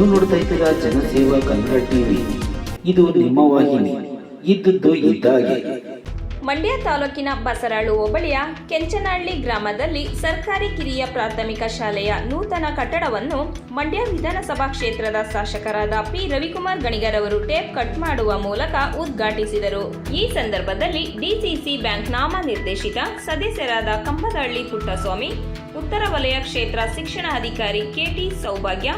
ನೀವು ನೋಡ್ತಾ ಇದ್ದೀರಾ ಜನಸೇವಾ ಕನ್ನಡ ಟಿವಿ. ಇದು ನಿಮ್ಮ ವಾಹಿನಿ. ಇದ್ದದ್ದು ಇದ್ದಾಗೆ ಮಂಡ್ಯ ತಾಲೂಕಿನ ಬಸರಾಳು ಹೋಬಳಿಯ ಕೆಂಚನಹಳ್ಳಿ ಗ್ರಾಮದಲ್ಲಿ ಸರ್ಕಾರಿ ಕಿರಿಯ ಪ್ರಾಥಮಿಕ ಶಾಲೆಯ ನೂತನ ಕಟ್ಟಡವನ್ನು ಮಂಡ್ಯ ವಿಧಾನಸಭಾ ಕ್ಷೇತ್ರದ ಶಾಸಕರಾದ ಪಿ. ರವಿಕುಮಾರ್ ಗಣಿಗರ್ ಅವರು ಟೇಪ್ ಕಟ್ ಮಾಡುವ ಮೂಲಕ ಉದ್ಘಾಟಿಸಿದರು. ಈ ಸಂದರ್ಭದಲ್ಲಿ ಡಿಸಿಸಿ ಬ್ಯಾಂಕ್ ನಾಮ ನಿರ್ದೇಶಿತ ಸದಸ್ಯರಾದ ಕಂಬದಹಳ್ಳಿ ಪುಟ್ಟಸ್ವಾಮಿ, ಉತ್ತರ ವಲಯ ಕ್ಷೇತ್ರ ಶಿಕ್ಷಣ ಅಧಿಕಾರಿ ಕೆಟಿ ಸೌಭಾಗ್ಯ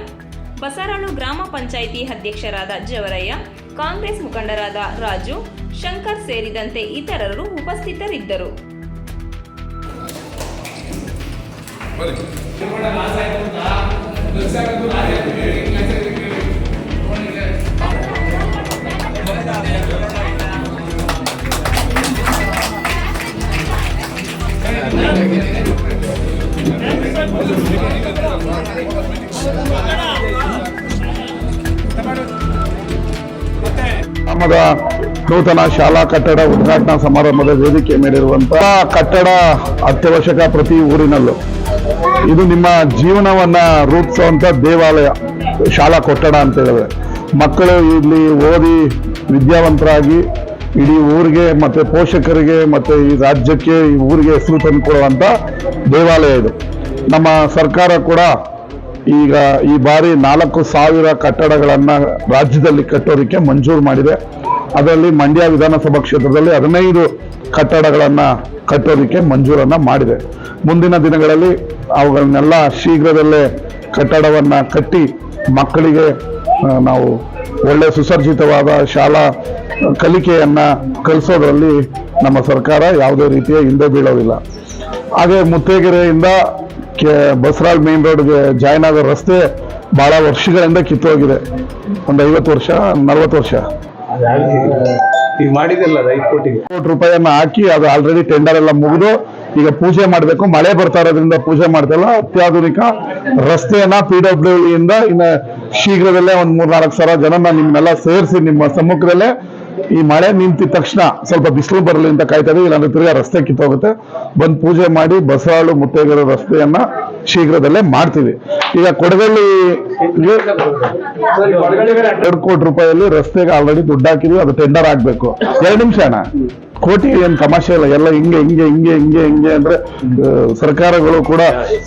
ಬಸರಾಳು ಗ್ರಾಮ ಪಂಚಾಯಿತಿ ಅಧ್ಯಕ್ಷರಾದ ಜವರಯ್ಯ ಕಾಂಗ್ರೆಸ್ ಮುಖಂಡರಾದ ರಾಜು ಶಂಕರ್ ಸೇರಿದಂತೆ ಇತರರು ಉಪಸ್ಥಿತರಿದ್ದರು. ಗ್ರಾಮದ ನೂತನ ಶಾಲಾ ಕಟ್ಟಡ ಉದ್ಘಾಟನಾ ಸಮಾರಂಭದ ವೇದಿಕೆ ಮೇಲಿರುವಂತಹ ಕಟ್ಟಡ ಅತ್ಯವಶ್ಯಕ ಪ್ರತಿ ಊರಿನಲ್ಲೂ. ಇದು ನಿಮ್ಮ ಜೀವನವನ್ನ ರೂಪಿಸುವಂತ ದೇವಾಲಯ, ಶಾಲಾ ಕೊಠಡ ಅಂತ ಹೇಳಿದ್ರೆ. ಮಕ್ಕಳು ಇಲ್ಲಿ ಓದಿ ವಿದ್ಯಾವಂತರಾಗಿ ಇಡೀ ಊರಿಗೆ ಮತ್ತೆ ಪೋಷಕರಿಗೆ ಮತ್ತೆ ಈ ರಾಜ್ಯಕ್ಕೆ, ಈ ಊರಿಗೆ ಹೆಸರು ತಂದುಕೊಡುವಂತ ದೇವಾಲಯ ಇದು. ನಮ್ಮ ಸರ್ಕಾರ ಕೂಡ ಈಗ ಈ ಬಾರಿ ನಾಲ್ಕು ಸಾವಿರ ಕಟ್ಟಡಗಳನ್ನು ರಾಜ್ಯದಲ್ಲಿ ಕಟ್ಟೋದಕ್ಕೆ ಮಂಜೂರು ಮಾಡಿದೆ. ಅದರಲ್ಲಿ ಮಂಡ್ಯ ವಿಧಾನಸಭಾ ಕ್ಷೇತ್ರದಲ್ಲಿ ಹದಿನೈದು ಕಟ್ಟಡಗಳನ್ನು ಕಟ್ಟೋದಕ್ಕೆ ಮಂಜೂರನ್ನು ಮಾಡಿದೆ. ಮುಂದಿನ ದಿನಗಳಲ್ಲಿ ಅವುಗಳನ್ನೆಲ್ಲ ಶೀಘ್ರದಲ್ಲೇ ಕಟ್ಟಡವನ್ನ ಕಟ್ಟಿ ಮಕ್ಕಳಿಗೆ ನಾವು ಒಳ್ಳೆ ಸುಸರ್ಜಿತವಾದ ಶಾಲಾ ಕಲಿಕೆಯನ್ನು ಕಲಿಸೋದ್ರಲ್ಲಿ ನಮ್ಮ ಸರ್ಕಾರ ಯಾವುದೇ ರೀತಿಯ ಹಿಂದೆ ಬೀಳೋದಿಲ್ಲ. ಹಾಗೆ ಮುತ್ತೇಗೆರೆಯಿಂದ ಬಸರಾಳ್ ಮೇನ್ ರೋಡ್ಗೆ ಜಾಯ್ನ್ ಆಗೋ ರಸ್ತೆ ಬಹಳ ವರ್ಷಗಳಿಂದ ಕಿತ್ತೋಗಿದೆ ಒಂದು ಐವತ್ತು ವರ್ಷ ನಲ್ವತ್ತು ವರ್ಷ. ಈಗ ಮಾಡಿದೆಲ್ಲ ಅದು ಐದು ಕೋಟಿಗೆ ಕೋಟಿ ರೂಪಾಯಿಯನ್ನ ಹಾಕಿ ಅದು ಆಲ್ರೆಡಿ ಟೆಂಡರ್ ಎಲ್ಲ ಮುಗಿದು ಈಗ ಪೂಜೆ ಮಾಡಬೇಕು. ಮಳೆ ಬರ್ತಾ ಇರೋದ್ರಿಂದ ಪೂಜೆ ಮಾಡ್ತಲ್ಲ ಅತ್ಯಾಧುನಿಕ ರಸ್ತೆಯನ್ನ ಪಿ ಡಬ್ಲ್ಯೂ ಇಂದ ಇನ್ನು ಶೀಘ್ರದಲ್ಲೇ ಒಂದು ಮೂರ್ನಾಲ್ಕು ಸಾವಿರ ಜನನ ನಿಮ್ಮನ್ನೆಲ್ಲ ಸೇರಿಸಿ ನಿಮ್ಮ ಸಮ್ಮುಖದಲ್ಲೇ ಈ ಮಳೆ ನಿಂತಿದ ತಕ್ಷಣ ಸ್ವಲ್ಪ ಬಿಸಿಲು ಬರಲಿ ಅಂತ ಕಾಯ್ತಾ ಇದ್ದೀವಿ ಇಲ್ಲಾಂದ್ರೆ ತಿರ್ಗಾ ರಸ್ತೆ ಕಿತ್ತೋಗುತ್ತೆ. ಬಂದು ಪೂಜೆ ಮಾಡಿ ಬಸವಾಳು ಮುತ್ತೈಗರ ರಸ್ತೆಯನ್ನ ಶೀಘ್ರದಲ್ಲೇ ಮಾಡ್ತೀವಿ. ಈಗ ಕೊಡಗಳ್ಳಿ ಎರಡು ಕೋಟಿ ರೂಪಾಯಲ್ಲಿ ರಸ್ತೆಗೆ ಆಲ್ರೆಡಿ ದುಡ್ಡು ಹಾಕಿದ್ವಿ, ಅದು ಟೆಂಡರ್ ಆಗ್ಬೇಕು. ಎರಡು ನಿಮಿಷ ಅಣ್ಣ. ಕೋಟಿ ಏನು ತಮಾಷೆ ಇಲ್ಲ ಎಲ್ಲ ಹಿಂಗೆ ಹಿಂಗೆ ಹಿಂಗೆ ಹಿಂಗೆ ಹಿಂಗೆ ಅಂದ್ರೆ ಸರ್ಕಾರಗಳು ಕೂಡ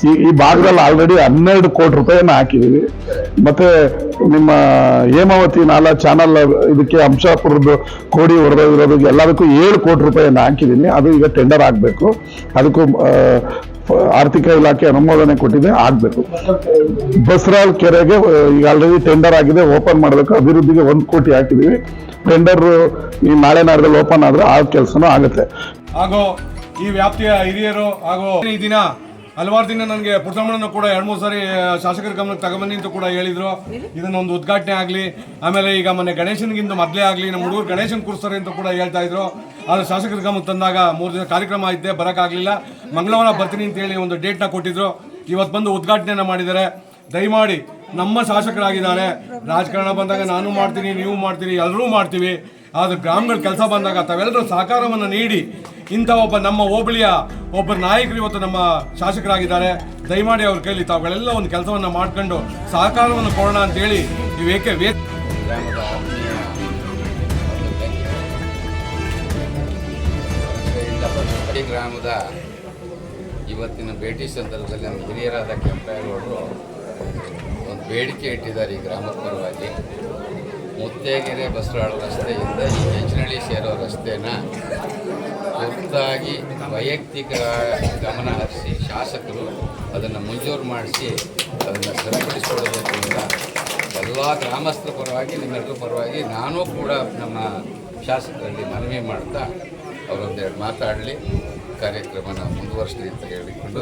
ಈ ಈ ಭಾಗದಲ್ಲಿ ಆಲ್ರೆಡಿ ಹನ್ನೆರಡು ಕೋಟಿ ರೂಪಾಯಿಯನ್ನು ಹಾಕಿದೀವಿ. ಮತ್ತೆ ನಿಮ್ಮ ಹೇಮಾವತಿ ನಾಲಾ ಚಾನಲ್ ಇದಕ್ಕೆ ಅಂಶಾಪುರದ್ದು ಕೋಡಿ ಹೊಡೆದಿರೋದಕ್ಕೆ ಎಲ್ಲದಕ್ಕೂ ಏಳು ಕೋಟಿ ರೂಪಾಯಿಯನ್ನು ಹಾಕಿದ್ದೀನಿ ಅದು ಈಗ ಟೆಂಡರ್ ಆಗಬೇಕು. ಅದಕ್ಕೂ ಆರ್ಥಿಕ ಇಲಾಖೆ ಅನುಮೋದನೆ ಕೊಟ್ಟಿದೆ, ಆಗ್ಬೇಕು. ಬಸ್ರಾಳ್ ಕೆರೆಗೆ ಈಗ ಆಲ್ರೆಡಿ ಟೆಂಡರ್ ಆಗಿದೆ ಓಪನ್ ಮಾಡಬೇಕು, ಅಭಿವೃದ್ಧಿಗೆ ಒಂದು ಕೋಟಿ ಹಾಕಿದೀವಿ. ಟೆಂಡರ್ ಈ ನಾಳೆ ನಾಡ್ದಲ್ಲಿ ಓಪನ್ ಆದ್ರೆ ಆ ಕೆಲಸನೂ ಆಗುತ್ತೆ. ಹಾಗೂ ಈ ವ್ಯಾಪ್ತಿಯ ಹಿರಿಯರು ಹಾಗೂ ಈ ದಿನ ಹಲವಾರು ದಿನ ನನಗೆ ಪುಟ್ಟಮ್ಮನನ್ನು ಕೂಡ ಎರಡು ಮೂರು ಸಾರಿ ಶಾಸಕರ ಗಮನಕ್ಕೆ ತಗೊಂಬನ್ನಿ ಅಂತ ಕೂಡ ಹೇಳಿದ್ರು. ಇದನ್ನೊಂದು ಉದ್ಘಾಟನೆ ಆಗಲಿ ಆಮೇಲೆ ಈಗ ಮೊನ್ನೆ ಗಣೇಶನಿಗಿಂತ ಮೊದಲೇ ಆಗಲಿ ನಮ್ಮ ಹುಡುಗರು ಗಣೇಶನ್ ಕೂರಿಸ್ತಾರೆ ಅಂತ ಕೂಡ ಹೇಳ್ತಾ ಇದ್ರು. ಆದರೆ ಶಾಸಕರ ಗಮನಕ್ಕೆ ತಂದಾಗ ಮೂರು ದಿನ ಕಾರ್ಯಕ್ರಮ ಇದ್ದೆ ಬರೋಕ್ಕಾಗಲಿಲ್ಲ ಮಂಗಳವಾರ ಬರ್ತೀನಿ ಅಂತ ಹೇಳಿ ಒಂದು ಡೇಟ್ನ ಕೊಟ್ಟಿದ್ರು. ಇವತ್ತು ಬಂದು ಉದ್ಘಾಟನೆಯನ್ನು ಮಾಡಿದ್ದಾರೆ. ದಯಮಾಡಿ ನಮ್ಮ ಶಾಸಕರಾಗಿದ್ದಾರೆ. ರಾಜಕಾರಣ ಬಂದಾಗ ನಾನು ಮಾಡ್ತೀನಿ ನೀವು ಮಾಡ್ತೀನಿ ಎಲ್ಲರೂ ಮಾಡ್ತೀವಿ. ಆದ್ರೆ ಗ್ರಾಮಗಳ ಕೆಲಸ ಬಂದಾಗ ತಾವೆಲ್ಲರೂ ಸಹಕಾರವನ್ನು ನೀಡಿ ಇಂಥ ಒಬ್ಬ ನಮ್ಮ ಹೋಬಳಿಯ ಒಬ್ಬ ನಾಯಕರು ಇವತ್ತು ನಮ್ಮ ಶಾಸಕರಾಗಿದ್ದಾರೆ. ದಯಮಾಡಿ ಅವ್ರ ಕೈಲಿ ತಾವುಗಳೆಲ್ಲ ಒಂದು ಕೆಲಸವನ್ನು ಮಾಡ್ಕೊಂಡು ಸಹಕಾರವನ್ನು ಕೊಡೋಣ ಅಂತೇಳಿ ನೀವು ಏಕೆ ವೇ ಗ್ರಾಮದ ಇವತ್ತಿನ ಭೇಟಿ ಸಂದರ್ಭದಲ್ಲಿ ನಮ್ಮ ಹಿರಿಯರಾದ ಕೆಂಪೇಗೌಡರು ಒಂದು ಬೇಡಿಕೆ ಇಟ್ಟಿದ್ದಾರೆ ಈ ಗ್ರಾಮದ ಪರವಾಗಿ. ಮುತ್ತೇಗೆರೆ ಬಸರಾಳು ರಸ್ತೆಯಿಂದ ಈ ಹೆಚ್ಚಿನಳ್ಳಿ ಸೇರೋ ರಸ್ತೆನ ತುರ್ತಾಗಿ ವೈಯಕ್ತಿಕ ಗಮನ ಹರಿಸಿ ಶಾಸಕರು ಅದನ್ನು ಮಂಜೂರು ಮಾಡಿಸಿ ಅದನ್ನು ಸರಿಪಡಿಸಿಕೊಡಬೇಕು ಅಂತ ಎಲ್ಲ ಗ್ರಾಮಸ್ಥರ ಪರವಾಗಿ ನಿಮ್ಮೆಲ್ಲರ ಪರವಾಗಿ ನಾನು ಕೂಡ ನಮ್ಮ ಶಾಸಕರಲ್ಲಿ ಮನವಿ ಮಾಡ್ತಾ ಅವರೊಂದೆರಡು ಮಾತಾಡಲಿ. ಕಾರ್ಯಕ್ರಮನ ಮುಂದುವರಿಸಲಿ ಅಂತ ಹೇಳಿಕೊಂಡು